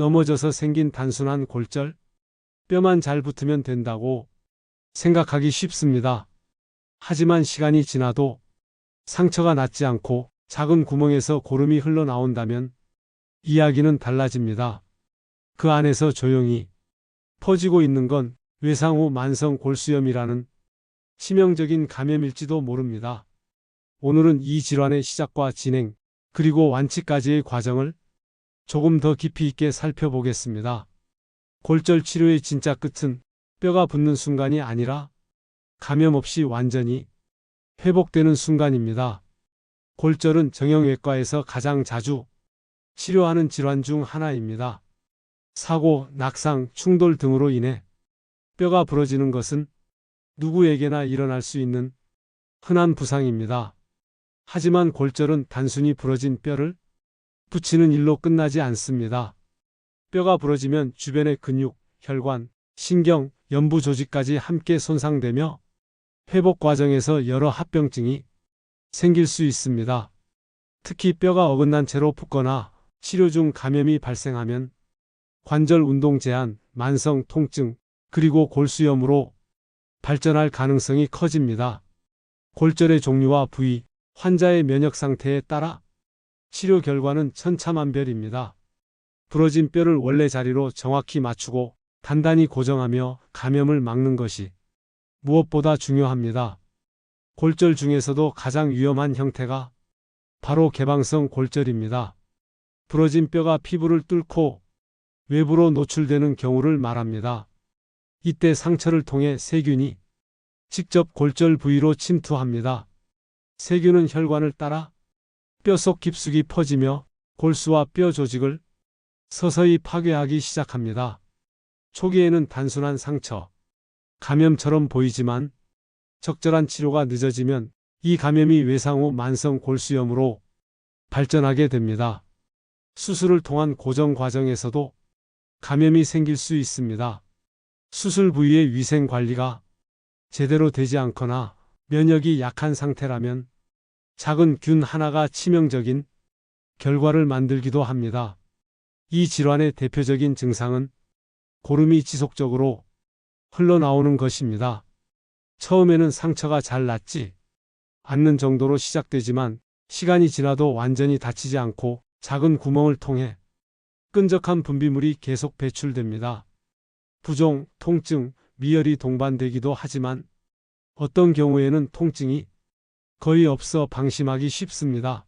넘어져서 생긴 단순한 골절, 뼈만 잘 붙으면 된다고 생각하기 쉽습니다. 하지만 시간이 지나도 상처가 낫지 않고 작은 구멍에서 고름이 흘러나온다면 이야기는 달라집니다. 그 안에서 조용히 퍼지고 있는 건 외상후 만성 골수염이라는 치명적인 감염일지도 모릅니다. 오늘은 이 질환의 시작과 진행, 그리고 완치까지의 과정을 조금 더 깊이 있게 살펴보겠습니다. 골절 치료의 진짜 끝은 뼈가 붙는 순간이 아니라 감염 없이 완전히 회복되는 순간입니다. 골절은 정형외과에서 가장 자주 치료하는 질환 중 하나입니다. 사고, 낙상, 충돌 등으로 인해 뼈가 부러지는 것은 누구에게나 일어날 수 있는 흔한 부상입니다. 하지만 골절은 단순히 부러진 뼈를 붙이는 일로 끝나지 않습니다. 뼈가 부러지면 주변의 근육, 혈관, 신경, 연부 조직까지 함께 손상되며 회복 과정에서 여러 합병증이 생길 수 있습니다. 특히 뼈가 어긋난 채로 붓거나 치료 중 감염이 발생하면 관절 운동 제한, 만성 통증, 그리고 골수염으로 발전할 가능성이 커집니다. 골절의 종류와 부위, 환자의 면역 상태에 따라 치료 결과는 천차만별입니다. 부러진 뼈를 원래 자리로 정확히 맞추고 단단히 고정하며 감염을 막는 것이 무엇보다 중요합니다. 골절 중에서도 가장 위험한 형태가 바로 개방성 골절입니다. 부러진 뼈가 피부를 뚫고 외부로 노출되는 경우를 말합니다. 이때 상처를 통해 세균이 직접 골절 부위로 침투합니다. 세균은 혈관을 따라 뼈속 깊숙이 퍼지며 골수와 뼈 조직을 서서히 파괴하기 시작합니다. 초기에는 단순한 상처, 감염처럼 보이지만 적절한 치료가 늦어지면 이 감염이 외상 후 만성 골수염으로 발전하게 됩니다. 수술을 통한 고정 과정에서도 감염이 생길 수 있습니다. 수술 부위의 위생 관리가 제대로 되지 않거나 면역이 약한 상태라면 작은 균 하나가 치명적인 결과를 만들기도 합니다. 이 질환의 대표적인 증상은 고름이 지속적으로 흘러나오는 것입니다. 처음에는 상처가 잘 낫지 않는 정도로 시작되지만 시간이 지나도 완전히 닫히지 않고 작은 구멍을 통해 끈적한 분비물이 계속 배출됩니다. 부종, 통증, 미열이 동반되기도 하지만 어떤 경우에는 통증이 거의 없어 방심하기 쉽습니다.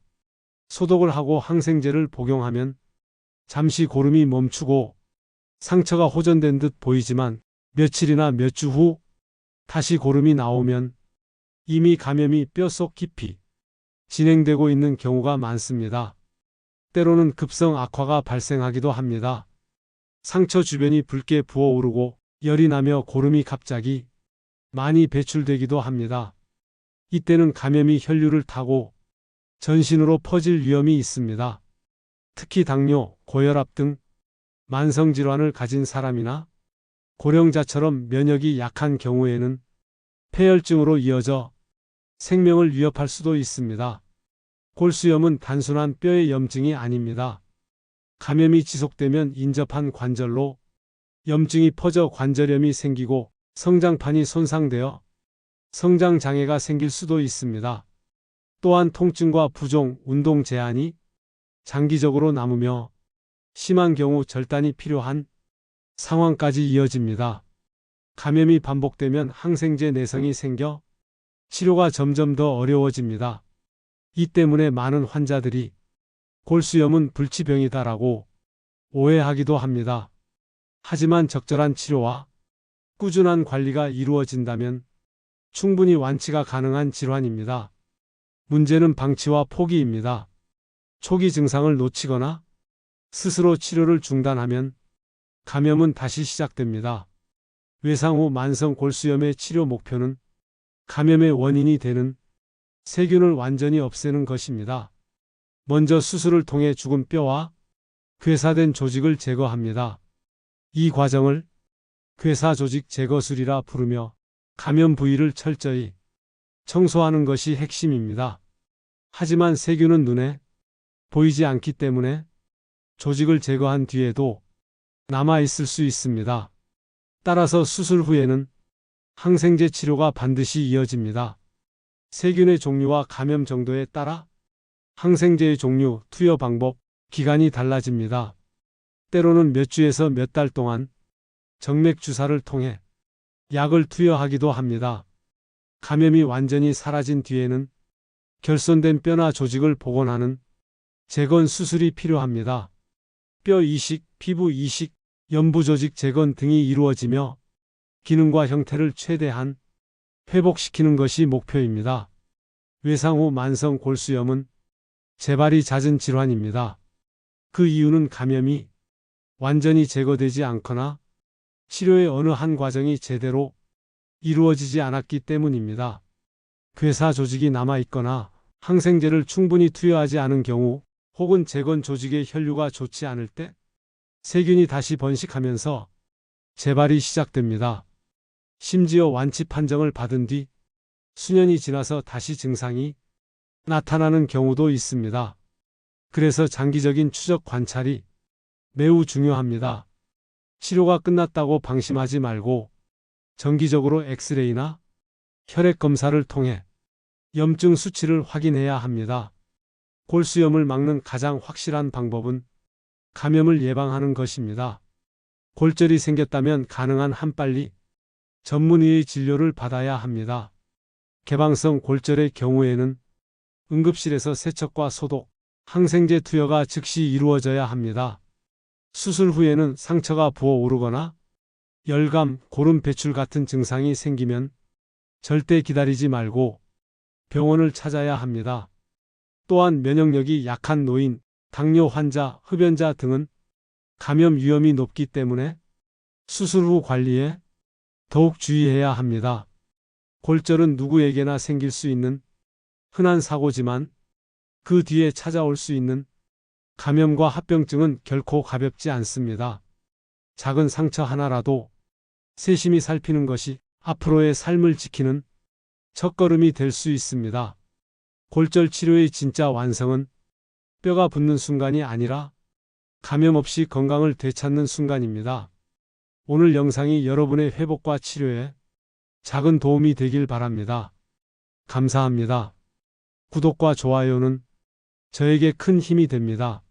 소독을 하고 항생제를 복용하면 잠시 고름이 멈추고 상처가 호전된 듯 보이지만 며칠이나 몇 주 후 다시 고름이 나오면 이미 감염이 뼛속 깊이 진행되고 있는 경우가 많습니다. 때로는 급성 악화가 발생하기도 합니다. 상처 주변이 붉게 부어오르고 열이 나며 고름이 갑자기 많이 배출되기도 합니다. 이때는 감염이 혈류를 타고 전신으로 퍼질 위험이 있습니다. 특히 당뇨, 고혈압 등 만성질환을 가진 사람이나 고령자처럼 면역이 약한 경우에는 폐혈증으로 이어져 생명을 위협할 수도 있습니다. 골수염은 단순한 뼈의 염증이 아닙니다. 감염이 지속되면 인접한 관절로 염증이 퍼져 관절염이 생기고 성장판이 손상되어 성장 장애가 생길 수도 있습니다. 또한 통증과 부종, 운동 제한이 장기적으로 남으며 심한 경우 절단이 필요한 상황까지 이어집니다. 감염이 반복되면 항생제 내성이 생겨 치료가 점점 더 어려워집니다. 이 때문에 많은 환자들이 골수염은 불치병이다라고 오해하기도 합니다. 하지만 적절한 치료와 꾸준한 관리가 이루어진다면 충분히 완치가 가능한 질환입니다. 문제는 방치와 포기입니다. 초기 증상을 놓치거나 스스로 치료를 중단하면 감염은 다시 시작됩니다. 외상 후 만성 골수염의 치료 목표는 감염의 원인이 되는 세균을 완전히 없애는 것입니다. 먼저 수술을 통해 죽은 뼈와 괴사된 조직을 제거합니다. 이 과정을 괴사 조직 제거술이라 부르며 감염 부위를 철저히 청소하는 것이 핵심입니다. 하지만 세균은 눈에 보이지 않기 때문에 조직을 제거한 뒤에도 남아 있을 수 있습니다. 따라서 수술 후에는 항생제 치료가 반드시 이어집니다. 세균의 종류와 감염 정도에 따라 항생제의 종류, 투여 방법, 기간이 달라집니다. 때로는 몇 주에서 몇 달 동안 정맥 주사를 통해 약을 투여하기도 합니다. 감염이 완전히 사라진 뒤에는 결손된 뼈나 조직을 복원하는 재건 수술이 필요합니다. 뼈 이식, 피부 이식, 연부 조직 재건 등이 이루어지며 기능과 형태를 최대한 회복시키는 것이 목표입니다. 외상 후 만성 골수염은 재발이 잦은 질환입니다. 그 이유는 감염이 완전히 제거되지 않거나 치료의 어느 한 과정이 제대로 이루어지지 않았기 때문입니다. 괴사 조직이 남아 있거나 항생제를 충분히 투여하지 않은 경우 혹은 재건 조직의 혈류가 좋지 않을 때 세균이 다시 번식하면서 재발이 시작됩니다. 심지어 완치 판정을 받은 뒤 수년이 지나서 다시 증상이 나타나는 경우도 있습니다. 그래서 장기적인 추적 관찰이 매우 중요합니다. 치료가 끝났다고 방심하지 말고 정기적으로 엑스레이나 혈액 검사를 통해 염증 수치를 확인해야 합니다. 골수염을 막는 가장 확실한 방법은 감염을 예방하는 것입니다. 골절이 생겼다면 가능한 한 빨리 전문의의 진료를 받아야 합니다. 개방성 골절의 경우에는 응급실에서 세척과 소독, 항생제 투여가 즉시 이루어져야 합니다. 수술 후에는 상처가 부어오르거나 열감, 고름 배출 같은 증상이 생기면 절대 기다리지 말고 병원을 찾아야 합니다. 또한 면역력이 약한 노인, 당뇨 환자, 흡연자 등은 감염 위험이 높기 때문에 수술 후 관리에 더욱 주의해야 합니다. 골절은 누구에게나 생길 수 있는 흔한 사고지만 그 뒤에 찾아올 수 있는 감염과 합병증은 결코 가볍지 않습니다. 작은 상처 하나라도 세심히 살피는 것이 앞으로의 삶을 지키는 첫걸음이 될 수 있습니다. 골절 치료의 진짜 완성은 뼈가 붙는 순간이 아니라 감염 없이 건강을 되찾는 순간입니다. 오늘 영상이 여러분의 회복과 치료에 작은 도움이 되길 바랍니다. 감사합니다. 구독과 좋아요는 저에게 큰 힘이 됩니다.